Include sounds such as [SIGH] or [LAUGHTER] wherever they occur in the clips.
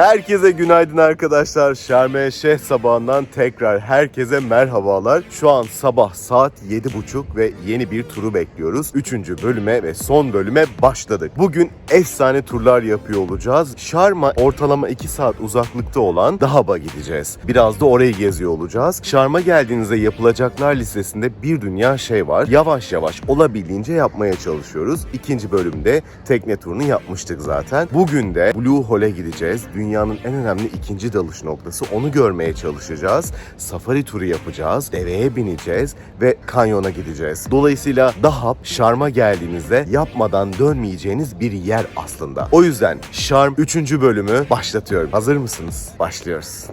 Herkese günaydın arkadaşlar. Şerme Şeyh sabahından tekrar herkese merhabalar. Şu an sabah saat 7.30 ve yeni bir turu bekliyoruz. Üçüncü bölüme ve son bölüme başladık. Bugün efsane turlar yapıyor olacağız. Şarm'a ortalama 2 saat uzaklıkta olan Dahab'a gideceğiz. Biraz da orayı geziyor olacağız. Şarm'a geldiğinizde yapılacaklar listesinde bir dünya şey var. Yavaş yavaş olabildiğince yapmaya çalışıyoruz. İkinci bölümde tekne turunu yapmıştık zaten. Bugün de Blue Hole'e gideceğiz. Dünyanın en önemli ikinci dalış noktası. Onu görmeye çalışacağız. Safari turu yapacağız. Deveye bineceğiz ve kanyona gideceğiz. Dolayısıyla Dahab, Şarm'a geldiğinizde yapmadan dönmeyeceğiniz bir yer aslında. O yüzden Şarm 3. bölümü başlatıyorum. Hazır mısınız? Başlıyoruz.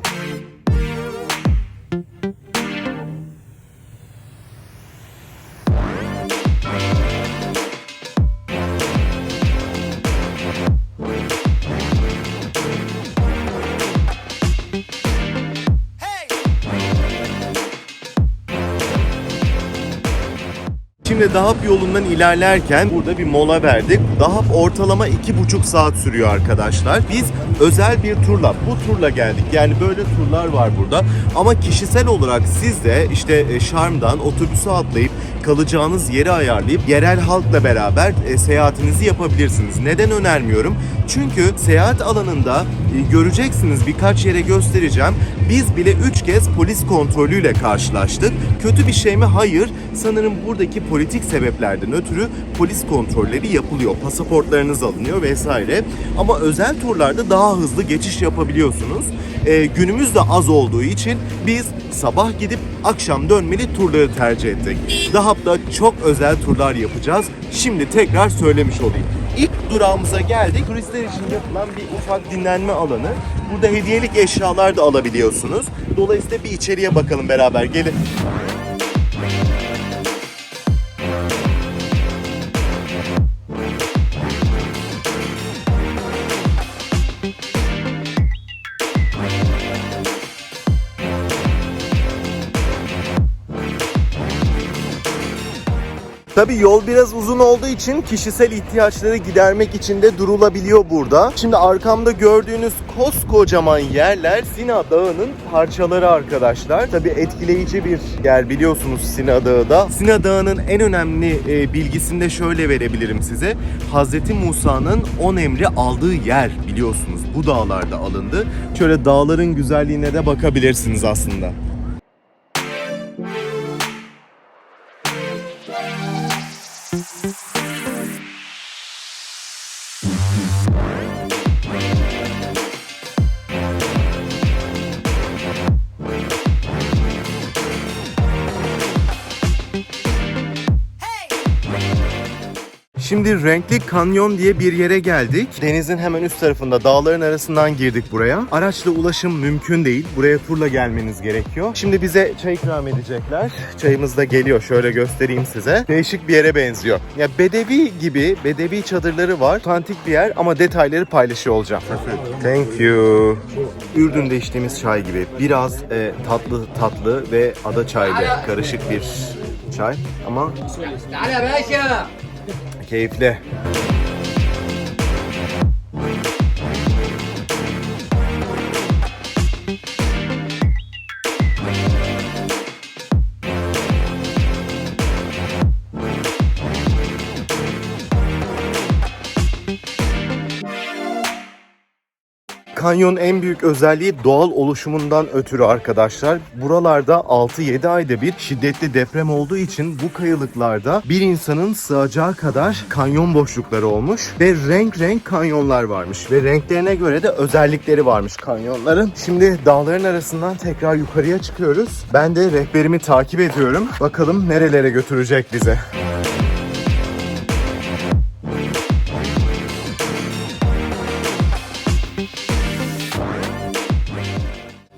Şimdi Dahap yolundan ilerlerken burada bir mola verdik. Dahap ortalama iki buçuk saat sürüyor arkadaşlar. Biz özel bir turla, bu turla geldik. Yani böyle turlar var burada. Ama kişisel olarak siz de işte e, Şarm'dan otobüse atlayıp kalacağınız yeri ayarlayıp yerel halkla beraber e, seyahatinizi yapabilirsiniz. Neden önermiyorum? Çünkü seyahat alanında e, göreceksiniz birkaç yere göstereceğim. Biz bile 3 kez polis kontrolüyle karşılaştık. Kötü bir şey mi? Hayır. Sanırım buradaki politik sebeplerden ötürü polis kontrolleri yapılıyor. Pasaportlarınız alınıyor vesaire. Ama özel turlarda daha hızlı geçiş yapabiliyorsunuz. E, günümüz de az olduğu için biz sabah gidip akşam dönmeli turları tercih ettik. Dahap'ta çok özel turlar yapacağız. Şimdi tekrar söylemiş olayım. İlk durağımıza geldik. Turistler için yapılan bir ufak dinlenme alanı. Burada hediyelik eşyalar da alabiliyorsunuz. Dolayısıyla bir içeriye bakalım beraber. Gelin. Tabii yol biraz uzun olduğu için kişisel ihtiyaçları gidermek için de durulabiliyor burada. Şimdi arkamda gördüğünüz koskocaman yerler Sina Dağı'nın parçaları arkadaşlar. Tabii etkileyici bir yer biliyorsunuz Sina Dağı da. Sina Dağı'nın en önemli e, bilgisini de şöyle verebilirim size. Hazreti Musa'nın 10 emri aldığı yer biliyorsunuz bu dağlarda alındı. Şöyle dağların güzelliğine de bakabilirsiniz aslında. Şimdi Renkli Kanyon diye bir yere geldik. Denizin hemen üst tarafında dağların arasından girdik buraya. Araçla ulaşım mümkün değil. Buraya turla gelmeniz gerekiyor. Şimdi bize çay ikram edecekler. Çayımız da geliyor. Şöyle göstereyim size. Değişik bir yere benziyor. Ya bedevi gibi bedevi çadırları var. Otantik bir yer ama detayları paylaşıyor olacağım. Thank you. Ürdün'de içtiğimiz çay gibi. Biraz e, tatlı tatlı ve ada çaylı karışık bir çay ama Keyifli. Kanyon en büyük özelliği doğal oluşumundan ötürü arkadaşlar. Buralarda 6-7 ayda bir şiddetli deprem olduğu için bu kayalıklarda bir insanın sığacağı kadar kanyon boşlukları olmuş ve renk renk kanyonlar varmış ve renklerine göre de özellikleri varmış kanyonların. Şimdi dağların arasından tekrar yukarıya çıkıyoruz. Ben de rehberimi takip ediyorum. Bakalım nerelere götürecek bize.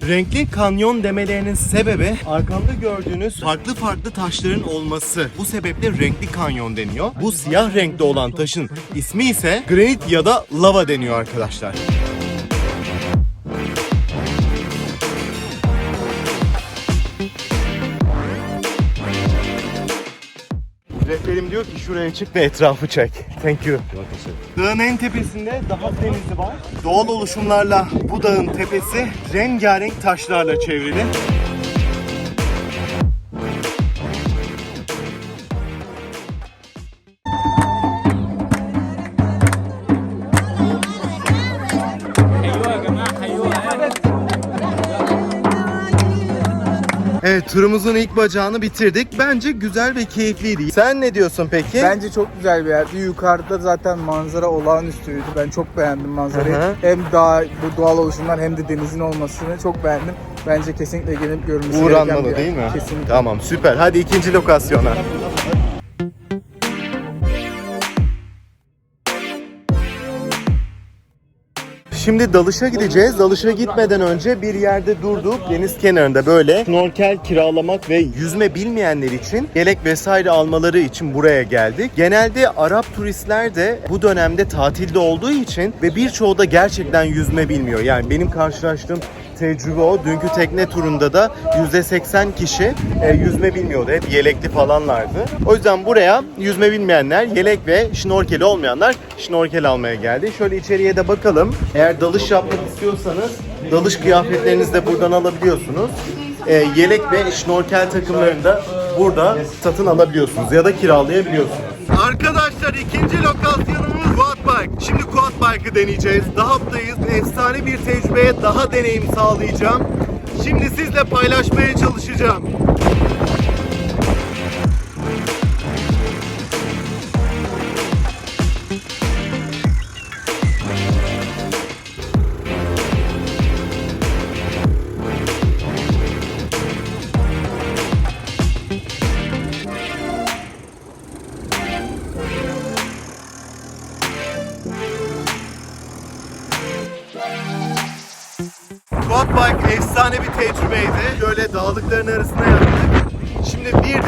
Renkli kanyon demelerinin sebebi arkamda gördüğünüz farklı farklı taşların olması. Bu sebeple renkli kanyon deniyor. Bu siyah renkte olan taşın ismi ise granit ya da lava deniyor arkadaşlar. Rehberim diyor ki şuraya çık ve etrafı çek. Thank you. Dağın en tepesinde daha denizi var. Doğal oluşumlarla bu dağın tepesi rengarenk taşlarla çevrili. Evet turumuzun ilk bacağını bitirdik. Bence güzel ve keyifliydi. Sen ne diyorsun peki? Bence çok güzel bir yerdi. Yukarıda zaten manzara olağanüstüydü. Ben çok beğendim manzarayı. Hı hı. Hem dağ, bu doğal oluşumlar hem de denizin olmasını çok beğendim. Bence kesinlikle gelip görülmesi gereken bir yer. değil mi? Kesinlikle. Tamam süper. Hadi ikinci lokasyona. Şimdi dalışa gideceğiz. Dalışa gitmeden önce bir yerde durduk. Deniz kenarında böyle snorkel kiralamak ve yüzme bilmeyenler için yelek vesaire almaları için buraya geldik. Genelde Arap turistler de bu dönemde tatilde olduğu için ve birçoğu da gerçekten yüzme bilmiyor. Yani benim karşılaştığım tecrübe o. Dünkü tekne turunda da %80 kişi e, yüzme bilmiyordu. Hep yelekli falanlardı. O yüzden buraya yüzme bilmeyenler, yelek ve şnorkeli olmayanlar şnorkel almaya geldi. Şöyle içeriye de bakalım. Eğer dalış yapmak istiyorsanız dalış kıyafetlerinizi de buradan alabiliyorsunuz. E, yelek ve şnorkel takımlarını da burada satın alabiliyorsunuz ya da kiralayabiliyorsunuz. Arkadaşlar ikinci lokasyonumuz Bike. Şimdi Quad Bike'ı deneyeceğiz. Dahap'tayız. Efsane bir tecrübeye daha deneyim sağlayacağım. Şimdi sizle paylaşmaya çalışacağım.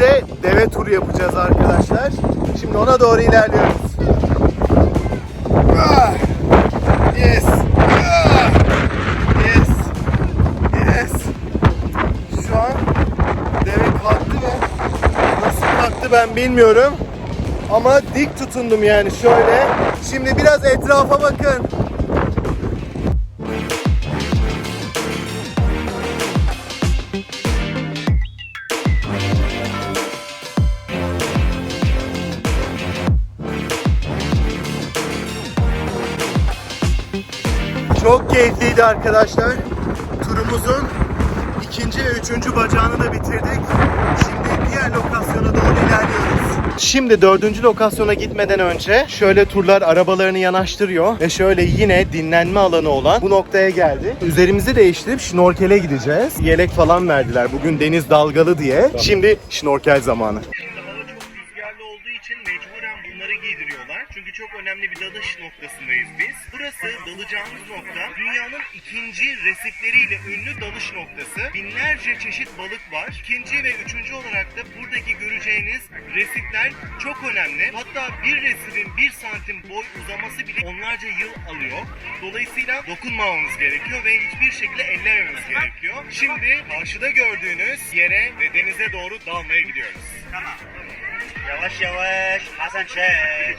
Şimdi bir de deve turu yapacağız arkadaşlar. Şimdi ona doğru ilerliyoruz. Ah! Yes! Ah! Yes! Yes! Şu an deve kalktı ve nasıl kalktı ben bilmiyorum. Ama dik tutundum yani şöyle. Şimdi biraz etrafa bakın. Çok keyifliydi arkadaşlar. Turumuzun ikinci ve üçüncü bacağını da bitirdik. Şimdi diğer lokasyona doğru ilerliyoruz. Şimdi dördüncü lokasyona gitmeden önce şöyle turlar arabalarını yanaştırıyor ve şöyle yine dinlenme alanı olan bu noktaya geldi. Üzerimizi değiştirip şnorkele gideceğiz. Yelek falan verdiler bugün deniz dalgalı diye. Şimdi şnorkel zamanı. Şimdi hava çok rüzgarlı olduğu için mecburen bunları giydiriyorlar. Çünkü çok önemli bir dalış noktasındayız biz. Burası dalacağımız nokta dünyanın ikinci resifleriyle ünlü dalış noktası. Binlerce çeşit balık var. İkinci ve üçüncü olarak da buradaki göreceğiniz resifler çok önemli. Hatta bir resifin bir santim boy uzaması bile onlarca yıl alıyor. Dolayısıyla dokunmamamız gerekiyor ve hiçbir şekilde ellememiz gerekiyor. Şimdi karşıda gördüğünüz yere ve denize doğru dalmaya gidiyoruz. Yavaş yavaş. Hasan çek.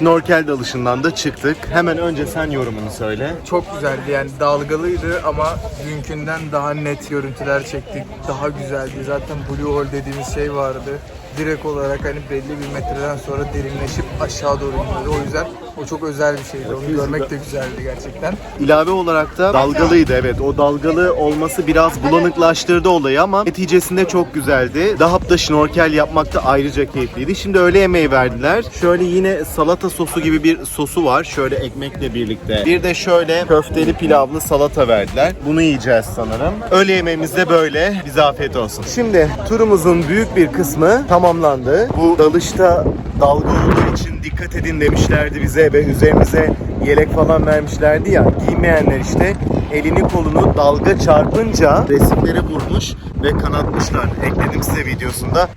Şnorkel dalışından da çıktık. Hemen önce sen yorumunu söyle. Çok güzeldi yani dalgalıydı ama dünkünden daha net görüntüler çektik. Daha güzeldi. Zaten Blue Hole dediğimiz şey vardı. direkt olarak hani belli bir metreden sonra derinleşip aşağı doğru iniyordu. O yüzden o çok özel bir şeydi. Onu görmek de güzeldi gerçekten. İlave olarak da dalgalıydı evet. O dalgalı olması biraz bulanıklaştırdı olayı ama neticesinde çok güzeldi. Dahap'ta şnorkel yapmak da ayrıca keyifliydi. Şimdi öğle yemeği verdiler. Şöyle yine salata sosu gibi bir sosu var. Şöyle ekmekle birlikte. Bir de şöyle köfteli pilavlı salata verdiler. Bunu yiyeceğiz sanırım. Öğle yemeğimiz de böyle. Bize afiyet olsun. Şimdi turumuzun büyük bir kısmı tamamlandı. Bu dalışta dalga olduğu için dikkat edin demişlerdi bize ve üzerimize yelek falan vermişlerdi ya. Giymeyenler işte elini kolunu dalga çarpınca resimleri vurmuş ve kanatmışlar. Ekledim size videosunda.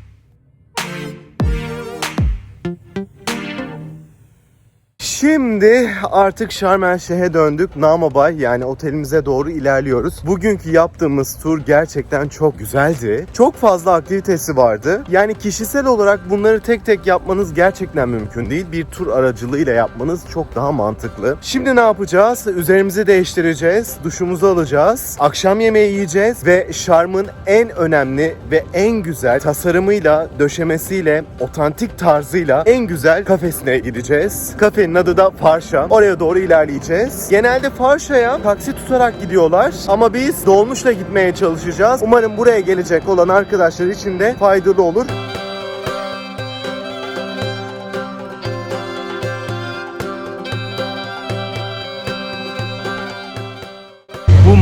Şimdi artık Şarm El Şeyh'e döndük. Namabay yani otelimize doğru ilerliyoruz. Bugünkü yaptığımız tur gerçekten çok güzeldi. Çok fazla aktivitesi vardı. Yani kişisel olarak bunları tek tek yapmanız gerçekten mümkün değil. Bir tur aracılığıyla yapmanız çok daha mantıklı. Şimdi ne yapacağız? Üzerimizi değiştireceğiz. Duşumuzu alacağız. Akşam yemeği yiyeceğiz ve Şarm'ın en önemli ve en güzel tasarımıyla, döşemesiyle, otantik tarzıyla en güzel kafesine gideceğiz. Kafenin adı da Farşa. Oraya doğru ilerleyeceğiz. Genelde Farşa'ya taksi tutarak gidiyorlar ama biz dolmuşla gitmeye çalışacağız. Umarım buraya gelecek olan arkadaşlar için de faydalı olur.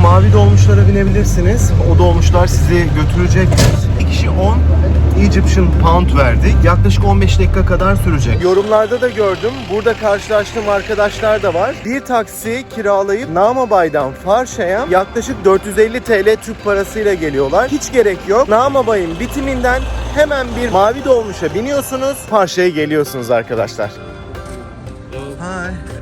Mavi dolmuşlara binebilirsiniz. O dolmuşlar sizi götürecektir. İki kişi 10 Egyptian pound verdik. Yaklaşık 15 dakika kadar sürecek. Yorumlarda da gördüm. Burada karşılaştığım arkadaşlar da var. Bir taksi kiralayıp Namabay'dan Farşa'ya yaklaşık 450 TL Türk parasıyla geliyorlar. Hiç gerek yok. Namabay'ın bitiminden hemen bir mavi dolmuşa biniyorsunuz. Farşa'ya geliyorsunuz arkadaşlar. Hi.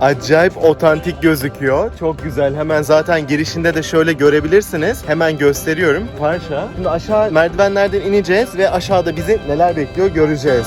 Acayip otantik gözüküyor. Çok güzel. Hemen zaten girişinde de şöyle görebilirsiniz. Hemen gösteriyorum. Farşa. Şimdi aşağı merdivenlerden ineceğiz ve aşağıda bizi neler bekliyor göreceğiz.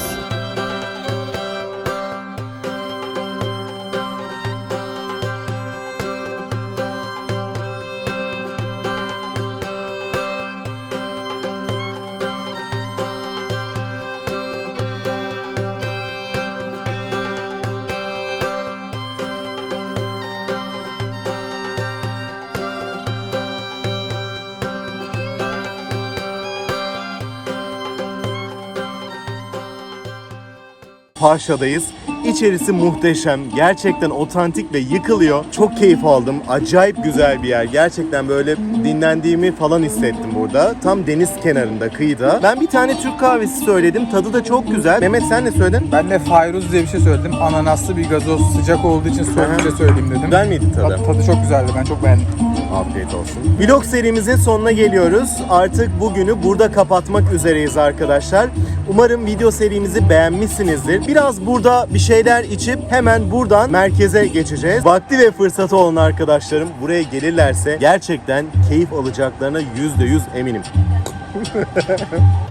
Paşa'dayız. İçerisi muhteşem. Gerçekten otantik ve yıkılıyor. Çok keyif aldım. Acayip güzel bir yer. Gerçekten böyle dinlendiğimi falan hissettim burada. Tam deniz kenarında, kıyıda. Ben bir tane Türk kahvesi söyledim. Tadı da çok güzel. Mehmet sen ne söyledin? Ben de Fayruz diye bir şey söyledim. Ananaslı bir gazoz sıcak olduğu için soğuk bir şey söyleyeyim dedim. Güzel miydi tadı? Tadı, tadı çok güzeldi. Ben çok beğendim. Afiyet olsun. Vlog serimizin sonuna geliyoruz. Artık bugünü burada kapatmak üzereyiz arkadaşlar. Umarım video serimizi beğenmişsinizdir. Biraz burada bir şeyler içip hemen buradan merkeze geçeceğiz. Vakti ve fırsatı olan arkadaşlarım buraya gelirlerse gerçekten keyif alacaklarına %100 eminim. [LAUGHS]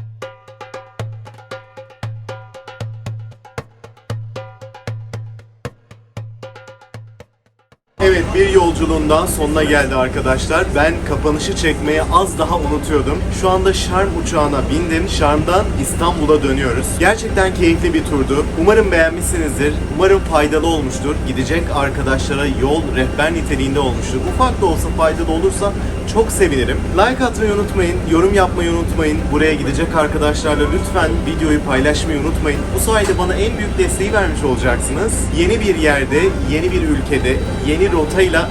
Evet bir yolculuğun sonuna geldi arkadaşlar. Ben kapanışı çekmeye az daha unutuyordum. Şu anda Şarm uçağına bindim. Şarm'dan İstanbul'a dönüyoruz. Gerçekten keyifli bir turdu. Umarım beğenmişsinizdir. Umarım faydalı olmuştur. Gidecek arkadaşlara yol rehber niteliğinde olmuştur. Ufak da olsa faydalı olursa çok sevinirim. Like atmayı unutmayın, yorum yapmayı unutmayın. Buraya gidecek arkadaşlarla lütfen videoyu paylaşmayı unutmayın. Bu sayede bana en büyük desteği vermiş olacaksınız. Yeni bir yerde, yeni bir ülkede, yeni rotayla